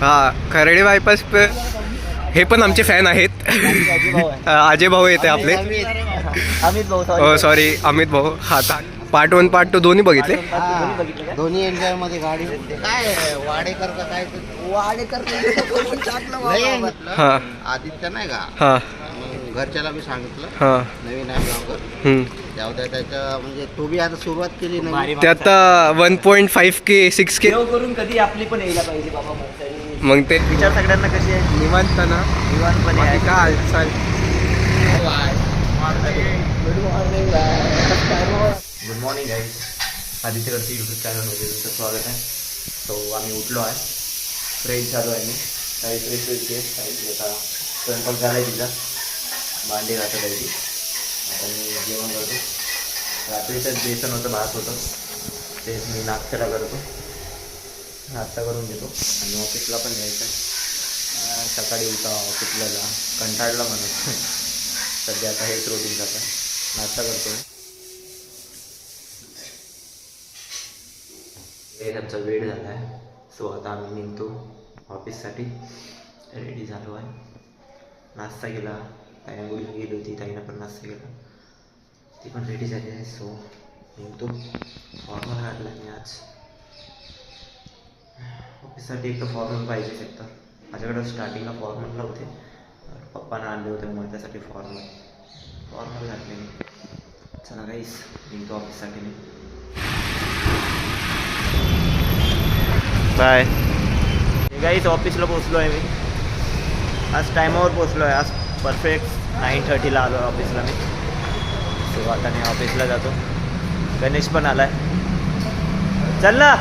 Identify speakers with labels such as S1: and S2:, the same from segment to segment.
S1: हा खरडे बायपास पे हे पण आमचे फॅन आहेत. अजय भाऊ येते आपले.
S2: अमित भाऊ
S1: हो सॉरी अमित भाऊ. हा पार्ट वन पार्ट टू दोन्ही बघितले?
S2: दोन्ही
S3: एन्जॉयमध्ये गाडी काय वाडेकर का काय ते-
S2: वाडेकर.
S1: हा.
S3: आदित्य नाही का?
S1: हा.
S3: घरच्याला मी सांगितलं
S1: हा.
S3: नवीन आहे गावकर
S1: हम्म.
S3: जाऊ द्या त्याच्या म्हणजे तो बी आता सुरुवात केली नाही
S1: ते आता one point five K six K
S2: देव करून कधी आपली पण यायला पाहिजे बाबा.
S1: मग ते
S2: विचार सगळ्यांना कशी आहे?
S1: निवांत ना.
S2: निवांतपणे आहे.
S1: काय चाल
S2: गुड मॉर्निंग गाईज आदित्यवरती यूट्यूब चॅनलमध्ये तुमचं स्वागत आहे. सो आम्ही उठलो आहे. फ्रेश झालो आहे मी. काही फ्रेश होते काही आता स्वयंपाक झाला आहे तिचा. भांडे घातत आहे ती आता मी जेवण करतो. रात्रीचं बेसन होतं भात होतं तेच मी नाश्त्याला करतो. नाश्ता करून घेतो. आणि ऑफिसला पण जायचं. सकाळी उठा ऑफिसला जा. कंटाळला म्हणत सध्या आता हेच रोटीन जातं नाश्ता करतो हे आमचा वेळ झाला आहे. सो आता आम्ही निघतो. ऑफिससाठी. रेडी झालो आहे. नाश्ता केला. ताई आंघोळीला गेली होती ताईनं पण नाश्ता केला. ती पण रेडी झाली आहे सो निघतो फॉर्मल काढला मी आज. ऑफिससाठी एक तर फॉर्मल पाहिजे शकतं माझ्याकडं स्टार्टिंगला फॉर्मल नव्हते पप्पानं आणले होते मग त्यासाठी फॉर्मल फॉर्मल घातले मी. चला काहीच निघतो ऑफिससाठी मी. बाय गाईच ऑफिसला पोचलो आहे मी. आज टायमावर पोचलो आहे आज परफेक्ट नाईन थर्टीला आलो आहे ऑफिसला मी. सो आता मी ऑफिसला जातो. गणेश पण आला आहे चल ना.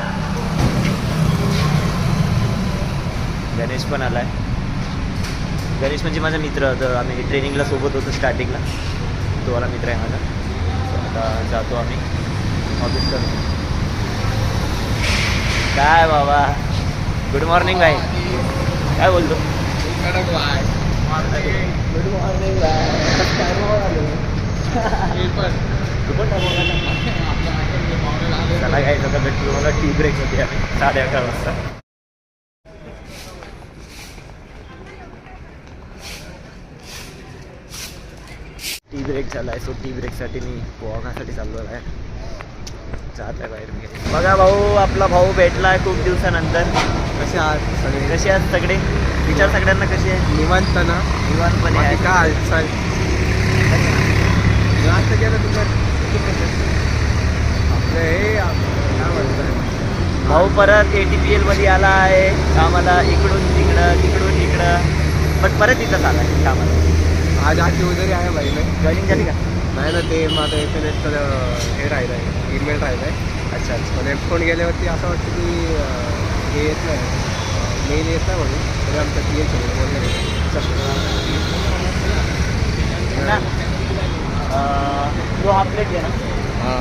S2: गणेश पण आला आहे गणेश म्हणजे माझा मित्र होतं आम्ही ट्रेनिंगला सोबत होतो स्टार्टिंगला तो वाला मित्र आहे माझा. So आता जातो आम्ही. ऑफ़िस करतो काय बाबा? गुड मॉर्निंग भाई. काय बोलतो? गुड मॉर्निंग चला काय आता भेटतो तुम्हाला टी ब्रेक होती आम्ही साडे अकरा वाजता टी ब्रेक झाला आहे सो टी ब्रेकसाठी मी पोहासाठी चाललो आहे जात आहे बाहेर मी. बघा भाऊ आपला भाऊ भेटला आहे खूप दिवसानंतर.
S1: कसे आहात सगळे?
S2: कसे आहेत सगळे? विचार सगळ्यांना कशी आहे?
S1: निवांत ना.
S2: निवांतपणे आहे.
S1: काय चाल निवांत केलं तुझं? आपलं हे काय म्हणतात?
S2: भाऊ परत ए टी पी एलमध्ये आला आहे. कामाला इकडून तिकडं तिकडून इकडं. पण परत इथंच आला आहे कामाला.
S1: आज आजची उजारी आहे बाई नाही
S2: जॉईनिंग झाली का?
S1: नाही ना ते माझं एस एन एसचं हे राहिलं आहे ईमेल राहिलं आहे
S2: अच्छा अच्छा.
S1: पण हेडफोन गेल्यावरती असं वाटतं की अं, हे येत नाही. मेल येत नाही म्हणून तरी आमचं टी एच
S2: ना अं, तो हाफ प्लेट घे ना?
S1: हां।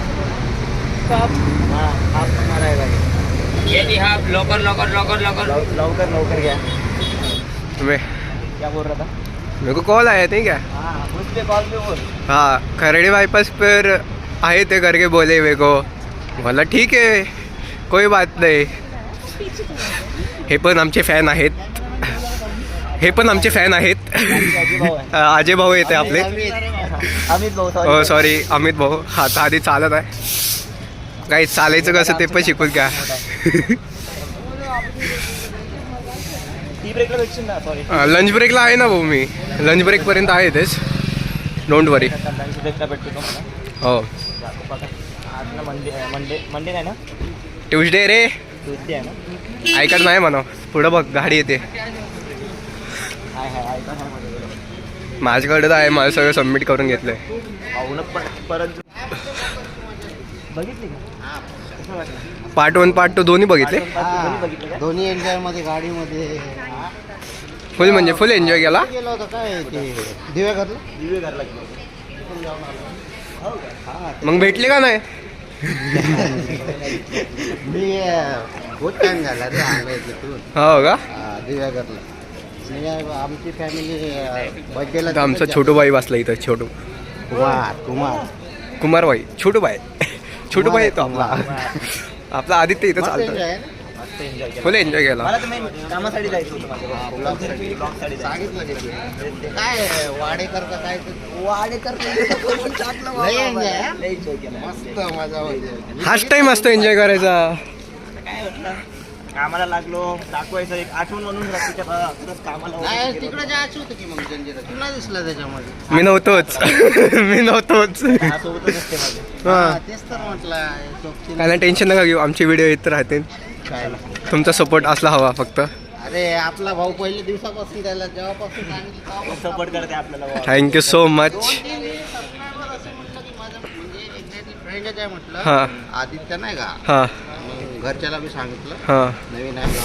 S2: हां हाफ तुम्हाला आहे भाई
S3: लवकर लवकर लवकर लवकर
S2: लव- लवकर लवकर घ्या
S1: तुम्ही
S2: क्या बोल रहा था?
S1: मेरे को कॉल आया नहीं क्या?
S2: हाँ उस पे कॉल पे बोल।
S1: हाँ खरड़ी बाईपास पर आए थे करके बोले मेरे को। बोला ठीक है कोई बात नाही। हे पण आमचे फॅन आहेत. हे पण आमचे फॅन आहेत.
S2: अजय भाऊ
S1: येते आपले.
S2: अमित भाऊ
S1: हो
S2: सॉरी
S1: सॉरी अमित भाऊ. हा आता आधी चालत आहे. काही चालायचं कसं ते पण शिकून घ्या. लंच ब्रेकला आहे ना भाऊ मी. लंच ब्रेकपर्यंत आहे तेच. डोंट वरी हो.
S2: मंडे नाही ना?
S1: ट्युजडे रे.
S2: ट्यूजडे आहे ना?
S1: ऐकत नाही म्हणा. पुढं बघ गाडी येते.
S2: हाय हाय ऐका हायमध्ये
S1: माझ्याकडे तर आहे मला सगळं सबमिट करून घेतलंय.
S2: पाहुणं पण परत बघितली का? कसं वाटलं
S1: पार्ट वन पार्ट टू दोन्ही बघितले
S2: दोन्ही
S3: एन्जॉयमध्ये गाडीमध्ये.
S1: फुल म्हणजे फुल एन्जॉय केला?
S3: गेलो होतो काय ते? दिव्या घरला
S2: दिवे घरला
S1: मग भेटले का नाही?
S3: मी टाइम झाला रे तिथून
S1: हो का?
S3: दिव्या घरला मी अं, आमची फॅमिली बर्थडेला
S1: आमचा छोटू बाई बसला इथं छोटू.
S3: कुमार कुमार.
S1: कुमार बाई छोटू बाई छोटू बाई येतो. आपला आपला आदित्य इथं चालतो?
S2: मस्त एन्जॉय केला.
S1: फुल एन्जॉय केला.
S2: मला तर मेन कामासाठी जायचं होतं माझ्या
S3: ब्लॉगसाठी
S2: ब्लॉगसाठी जायचं.
S3: सांगितलं की ते काय वाडेकर का काय ते?
S2: वाडेकर
S3: लय enjoy, हा?
S2: लय enjoy केला.
S3: मस्त मजा
S1: हाच टाइम असतो एन्जॉय करायचा.
S2: काय म्हटलं? कामाला लागलो. दाखवायचं एक आठवण म्हणून रात्रीच्या कामाला
S3: नाही
S2: वगैरे गेलो.
S3: तिकडे जायचं होतं की मग जंजिरा तुला दिसला त्याच्यामध्ये.
S1: मी नव्हतोच. मी नव्हतोच.
S2: त्यासोबतच असते माझे.
S1: हा.
S3: हा, तेच तर म्हटलं
S1: टेन्शन नका घेऊ आमचे व्हिडिओ येत राहतील.
S3: काय?
S1: तुमचा सपोर्ट असला हवा फक्त.
S3: अरे आपला भाऊ पहिल्या दिवसापासून त्याला जेव्हापासून तेव्हापासून
S2: सपोर्ट करते आपल्याला.
S1: थँक्यू सो मच
S3: दोन तीन सबस्क्रायबर असं म्हटलं की माझं म्हणजे आहे म्हटलं.
S1: हा.
S3: आदित्य नाही का?
S1: हां.
S3: मग घरच्याला बी सांगितलं.
S1: हां.
S3: नवीन आहे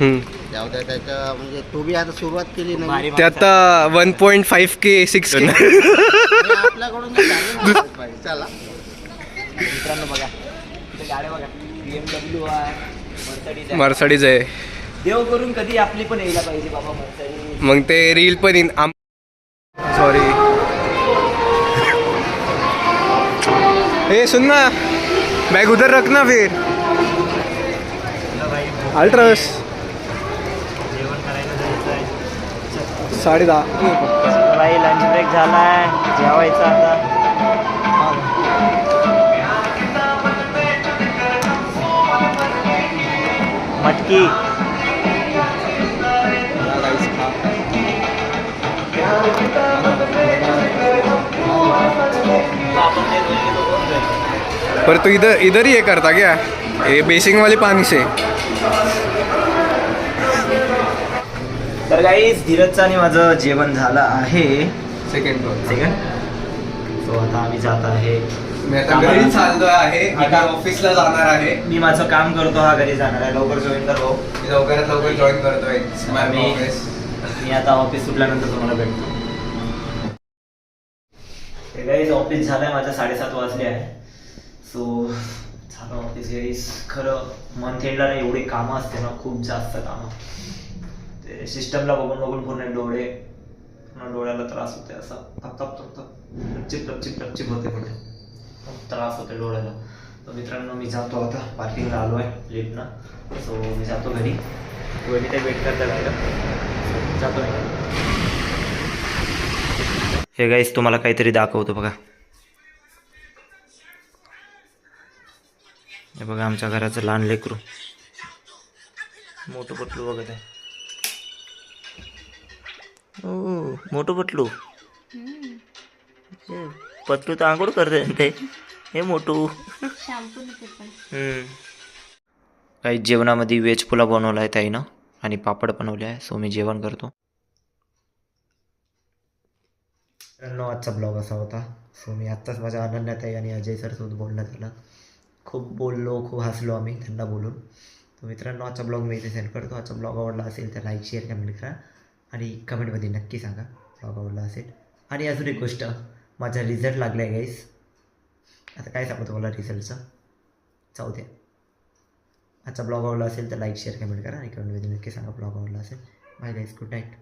S1: हम्म.
S3: जाऊ द्या त्याचं म्हणजे तो बी आता सुरुवात केली
S2: भारी
S3: नाही
S1: ते
S2: माणूस
S1: आता one point five K six
S3: आपल्याकडून जे झालं ना, पाहिजे. चला.
S2: मित्रांनो बघा इथे गाड्या बघा. बीएमडब्ल्यू आहे. मर्सडीज आहे.
S1: आहे.
S2: देव करून कधी आपली पण यायला पाहिजे बाबा
S1: मग ते रील पण इन आम सॉरी ए सुन ना. बैग उधर रखना फिर. अल्ट्रस
S2: आहे
S1: साडे दहा.
S2: बाई लंच ब्रेक झालाय. जेवायचं आता. मटकी।
S1: पर तू इधर इधर ही ये करता क्या? ये बेसिंग वाले पानी से।
S2: तर काही धीरजचं आणि माझं जेवण झालं आहे.
S1: सेकंड
S2: सेकंड सो आता आम्ही जात आहे.
S1: मी आता घरी चाललो आहे. आता ऑफिसला जाणार आहे.
S2: मी माझं काम करतो हा घरी जाणार आहे. लवकर जॉईन कर भाऊ
S1: मी लवकरात लवकर जॉईन करतोय.
S2: मी मी आता ऑफिस सुटल्यानंतर तुम्हाला भेटतो. गाईज ऑफिस झालंय. माझं साडेसात वाजले आहे. सो झालं ऑफिस गाईज खरं मंथ एंडला एवढी कामं असते ना खूप जास्त कामं. ते सिस्टमला बघून बघून पूर्ण डोळे पूर्ण डोळ्याला त्रास होते असा. थप थप थप थप. टपचिप टपचिप टपचिप होते पुढे. खूप त्रास होते डोळ्याला. तर मित्रांनो मी जातो आता. पार्किंगला आलो आहे लिफ्टनं सो मी जातो घरी. वहिनी ते वेट करता राहिलं जातो मी. हे गाईस तुम्हाला काहीतरी दाखवतो बघा. हे बघा आमच्या घराचं लहान लेकरू. मोठं पटलू बघत आहे. ओ मोठं पटलू. पतलू तर आंघोळ करते ते. हे मोठू काही जेवणामध्ये व्हेज पुलाव बनवला आहे ताईनं आणि पापड बनवले आहे सो मी जेवण करतो. मित्रांनो आजचा ब्लॉग असा होता. सो मी आत्ताच माझ्या अनन्याताई आणि अजय सरसोबत बोलणं झालं खूप बोललो खूप हसलो आम्ही त्यांना बोलून. तर मित्रांनो आजचा ब्लॉग मी इथे सेंड करतो. आजचा ब्लॉग आवडला असेल तर लाईक शेअर कमेंट करा. आणि कमेंटमध्ये नक्की सांगा. ब्लॉग आवडला असेल. आणि अजून एक गोष्ट. माझा रिझल्ट लागला आहे गाईस आता काय सांगू तुम्हाला रिझल्टचं जाऊ द्या आजचा ब्लॉग आवडला असेल तर लाईक शेअर कमेंट करा. आणि कमेंटमध्ये नक्की सांगा ब्लॉग आवडला असेल. बाय गाईस गुड नाईट